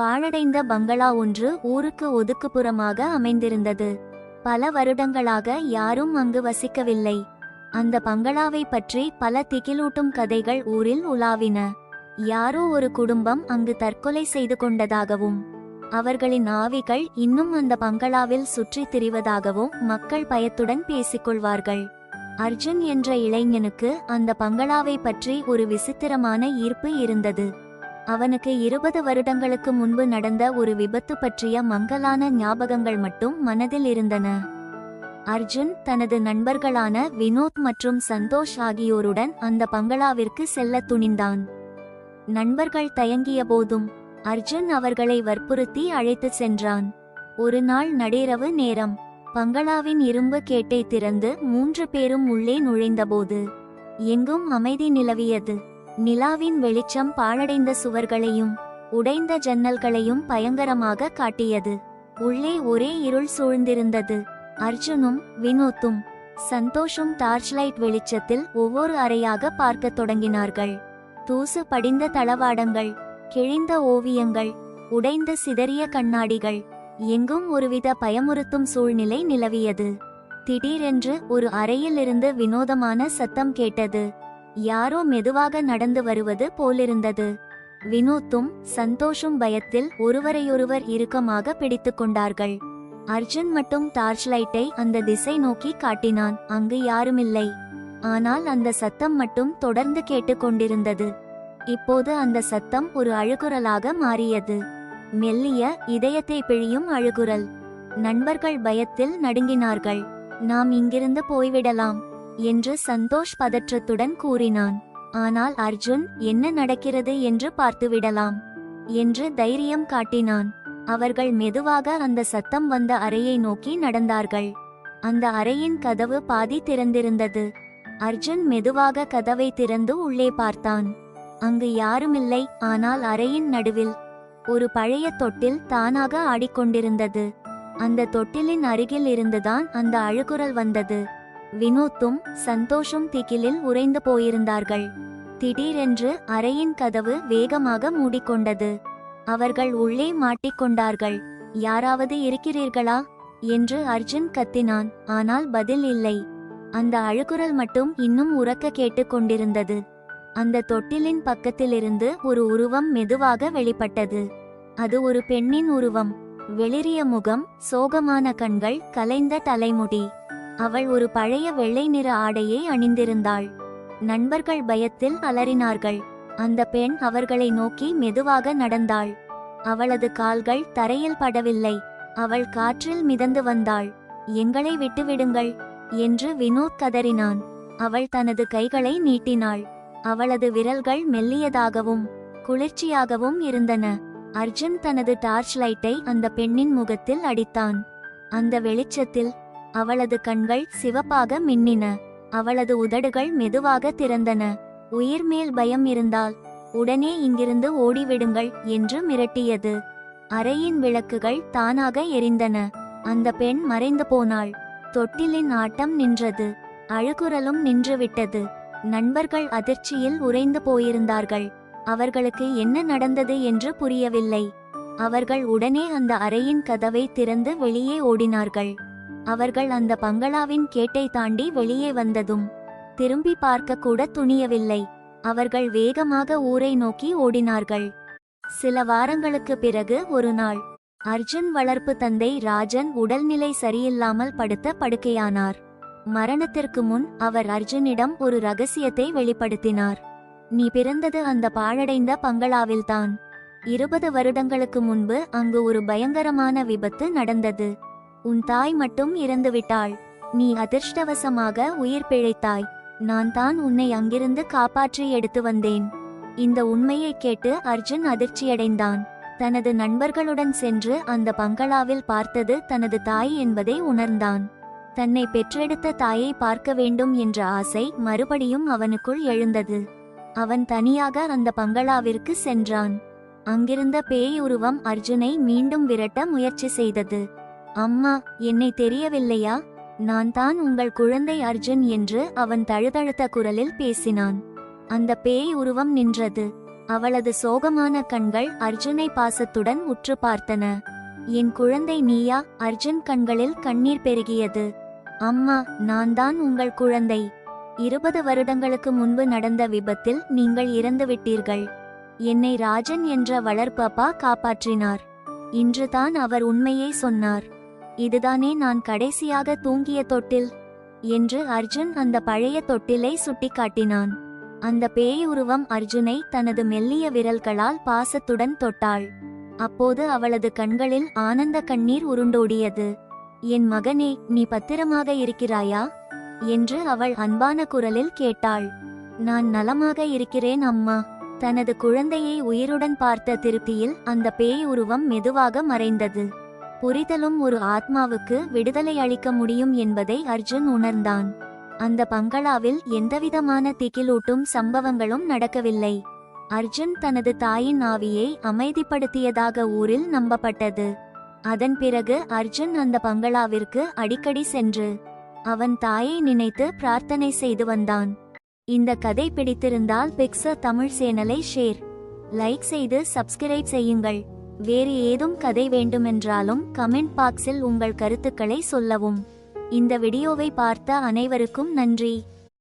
பாழடைந்த பங்களா ஒன்று ஊருக்கு ஒதுக்குப்புறமாக அமைந்திருந்தது. பல வருடங்களாக யாரும் அங்கு வசிக்கவில்லை. அந்த பங்களாவை பற்றி பல திகிலூட்டும் கதைகள் ஊரில் உலாவின. யாரோ ஒரு குடும்பம் அங்கு தற்கொலை செய்து கொண்டதாகவும் அவர்களின் ஆவிகள் இன்னும் அந்த பங்களாவில் சுற்றித் திரிவதாகவும் மக்கள் பயத்துடன் பேசிக்கொள்வார்கள். அர்ஜுன் என்ற இளைஞனுக்கு அந்த பங்களாவை பற்றி ஒரு விசித்திரமான ஈர்ப்பு இருந்தது. அவனுக்கு இருபது வருடங்களுக்கு முன்பு நடந்த ஒரு விபத்து பற்றிய மங்கலான ஞாபகங்கள் மட்டும் மனதில் இருந்தன. அர்ஜுன் தனது நண்பர்களான வினோத் மற்றும் சந்தோஷ் ஆகியோருடன் அந்த பங்களாவிற்கு செல்ல துணிந்தான். நண்பர்கள் தயங்கிய போதும் அர்ஜுன் அவர்களை வற்புறுத்தி அழைத்துச் சென்றான். ஒரு நாள் நடிரவு நேரம். பங்களாவின் இரும்பு கேட்டை திறந்து மூன்று பேரும் உள்ளே நுழைந்தபோது எங்கும் அமைதி நிலவியது. நிலாவின் வெளிச்சம் பாழடைந்த சுவர்களையும் உடைந்த ஜன்னல்களையும் பயங்கரமாக காட்டியது. உள்ளே ஒரே இருள் சூழ்ந்திருந்தது. அர்ஜுனும் வினோத்தும் சந்தோஷும் டார்ச்லைட் வெளிச்சத்தில் ஒவ்வொரு அறையாக பார்க்கத் தொடங்கினார்கள். தூசு படிந்த தளவாடங்கள் கிழிந்த ஓவியங்கள் உடைந்த சிதறிய கண்ணாடிகள் எங்கும் ஒருவித பயமுறுத்தும் சூழ்நிலை நிலவியது. திடீரென்று ஒரு அறையிலிருந்து வினோதமான சத்தம் கேட்டது. யாரோ மெதுவாக நடந்து வருவது போலிருந்தது. வினோத்தும் சந்தோஷும் பயத்தில் ஒருவரையொருவர் இறுக்கமாக பிடித்துக் கொண்டார்கள். அர்ஜுன் மட்டும் டார்ச் லைட்டை அந்த திசை நோக்கி காட்டினான். அங்கு யாருமில்லை. ஆனால் அந்த சத்தம் மட்டும் தொடர்ந்து கேட்டுக்கொண்டிருந்தது இப்போது அந்த சத்தம் ஒரு அழுகுரலாக மாறியது. மெல்லிய இதயத்தை பிழியும் அழுகுரல். நண்பர்கள் பயத்தில் நடுங்கினார்கள். நாம் இங்கிருந்து போய்விடலாம். என்று சந்தோஷ் பதற்றத்துடன் கூறினான். ஆனால் அர்ஜுன் என்ன நடக்கிறது என்று பார்த்துவிடலாம் என்று தைரியம் காட்டினான். அவர்கள் மெதுவாக அந்த சத்தம் வந்த அறையை நோக்கி நடந்தார்கள். அந்த அறையின் கதவு பாதி திறந்திருந்தது. அர்ஜுன் மெதுவாக கதவை திறந்து உள்ளே பார்த்தான். அங்கு யாருமில்லை ஆனால் அறையின் நடுவில் ஒரு பழைய தொட்டில் தானாக ஆடிக்கொண்டிருந்தது. அந்த தொட்டிலின் அருகில் இருந்துதான் அந்த அழுகுரல் வந்தது. வினோத்தும் சந்தோஷும் திகிலில் உறைந்து போயிருந்தார்கள். திடீரென்று அறையின் கதவு வேகமாக மூடிக்கொண்டது. அவர்கள் உள்ளே மாட்டிக்கொண்டார்கள் யாராவது இருக்கிறீர்களா? என்று அர்ஜுன் கத்தினான். ஆனால் பதில் இல்லை. அந்த அழுகுரல் மட்டும் இன்னும் உறக்க கேட்டுக் கொண்டிருந்தது. அந்த தொட்டிலின் பக்கத்திலிருந்து ஒரு உருவம் மெதுவாக வெளிப்பட்டது. அது ஒரு பெண்ணின் உருவம். வெளிரிய முகம் சோகமான கண்கள் கலைந்த தலைமுடி. அவள் ஒரு பழைய வெள்ளை நிற ஆடையை அணிந்திருந்தாள். நண்பர்கள் பயத்தில் அலறினார்கள் அந்த பெண் அவர்களை நோக்கி மெதுவாக நடந்தாள். அவளது கால்கள் தரையில் படவில்லை. அவள் காற்றில் மிதந்து வந்தாள். எங்களை விட்டுவிடுங்கள் என்று வினோத் கதறினான். அவள் தனது கைகளை நீட்டினாள். அவளது விரல்கள் மெல்லியதாகவும் குளிர்ச்சியாகவும் இருந்தன. அர்ஜுன் தனது டார்ச் லைட்டை அந்த பெண்ணின் முகத்தில் அடித்தான். அந்த வெளிச்சத்தில் அவளது கண்கள் சிவப்பாக மின்னின. அவளது உதடுகள் மெதுவாக திறந்தன. உயிர் மேல் பயம் இருந்தால் உடனே இங்கிருந்து ஓடிவிடுங்கள் என்று மிரட்டியது. அறையின் விளக்குகள் தானாக எரிந்தன. அந்த பெண் மறைந்து போனாள். தொட்டிலின் ஆட்டம் நின்றது. அழுகுரலும் நின்றுவிட்டது. நண்பர்கள் அதிர்ச்சியில் உறைந்து போயிருந்தார்கள். அவர்களுக்கு என்ன நடந்தது என்று புரியவில்லை. அவர்கள் உடனே அந்த அறையின் கதவை திறந்து வெளியே ஓடினார்கள். அவர்கள் அந்த பங்களாவின் கேட்டை தாண்டி வெளியே வந்ததும் திரும்பி பார்க்க கூட துணியவில்லை. அவர்கள் வேகமாக ஊரை நோக்கி ஓடினார்கள். சில வாரங்களுக்கு பிறகு ஒரு நாள் அர்ஜுன் வளர்ப்பு தந்தை ராஜன் உடல்நிலை சரியில்லாமல் படுத்த படுக்கையானார். மரணத்திற்கு முன் அவர் அர்ஜுனிடம் ஒரு ரகசியத்தை வெளிப்படுத்தினார். நீ பிறந்தது அந்த பாழடைந்த பங்களாவில்தான். இருபது வருடங்களுக்கு முன்பு அங்கு ஒரு பயங்கரமான விபத்து நடந்தது. உன் தாய் மட்டும் இறந்துவிட்டாள். நீ அதிர்ஷ்டவசமாக உயிர் பிழைத்தாய். நான் தான் உன்னை அங்கிருந்து காப்பாற்றி எடுத்து வந்தேன். இந்த உண்மையை கேட்டு அர்ஜுன் அதிர்ச்சியடைந்தான். தனது நண்பர்களுடன் சென்று அந்த பங்களாவில் பார்த்தது தனது தாய் என்பதை உணர்ந்தான். தன்னை பெற்றெடுத்த தாயை பார்க்க வேண்டும் என்ற ஆசை மறுபடியும் அவனுக்குள் எழுந்தது. அவன் தனியாக அந்த பங்களாவிற்கு சென்றான். அங்கிருந்த பேய் உருவம் அர்ஜுனை மீண்டும் விரட்ட முயற்சி செய்தது. அம்மா என்னை தெரியவில்லையா? நான் தான் உங்கள் குழந்தை அர்ஜுன் என்று அவன் தழுதழுத்த குரலில் பேசினான். அந்த பேய் உருவம் நின்றது. அவளது சோகமான கண்கள் அர்ஜுனை பாசத்துடன் உற்று பார்த்தன. என் குழந்தை நீயா? அர்ஜுன் கண்களில் கண்ணீர் பெருகியது. அம்மா நான் தான் உங்கள் குழந்தை. இருபது வருடங்களுக்கு முன்பு நடந்த விபத்தில் நீங்கள் இறந்துவிட்டீர்கள். என்னை ராஜன் என்ற வளர்ப்பப்பா காப்பாற்றினார். இன்றுதான் அவர் உண்மையை சொன்னார். இதுதானே நான் கடைசியாக தூங்கிய தொட்டில் என்று அர்ஜுன் அந்த பழைய தொட்டிலை சுட்டிக்காட்டினான். அந்த பேய் உருவம் அர்ஜுனை தனது மெல்லிய விரல்களால் பாசத்துடன் தொட்டாள். அப்போது அவளது கண்களில் ஆனந்த கண்ணீர் உருண்டோடியது. என் மகனே நீ பத்திரமாக இருக்கிறாயா? என்று அவள் அன்பான குரலில் கேட்டாள். நான் நலமாக இருக்கிறேன் அம்மா. தனது குழந்தையை உயிருடன் பார்த்த திருப்தியில் அந்த பேய் உருவம் மெதுவாக மறைந்தது. புரிதலும் ஒரு ஆத்மாவுக்கு விடுதலை அளிக்க முடியும் என்பதை அர்ஜுன் உணர்ந்தான். அந்த பங்களாவில் எந்தவிதமான திகிலூட்டும் சம்பவங்களும் நடக்கவில்லை. அர்ஜுன் தனது தாயின் ஆவியை அமைதிப்படுத்தியதாக ஊரில் நம்பப்பட்டது. அதன் பிறகு அர்ஜுன் அந்த பங்களாவிற்கு அடிக்கடி சென்று அவன் தாயை நினைத்து பிரார்த்தனை செய்து வந்தான். இந்த கதை பிடித்திருந்தால் பிக்ச தமிழ் சேனலை ஷேர் லைக் செய்து சப்ஸ்கிரைப் செய்யுங்கள். வேறு ஏதும் கதை வேண்டுமென்றாலும் கமெண்ட் பாக்ஸில் உங்கள் கருத்துக்களை சொல்லவும். இந்த வீடியோவை பார்த்த அனைவருக்கும் நன்றி.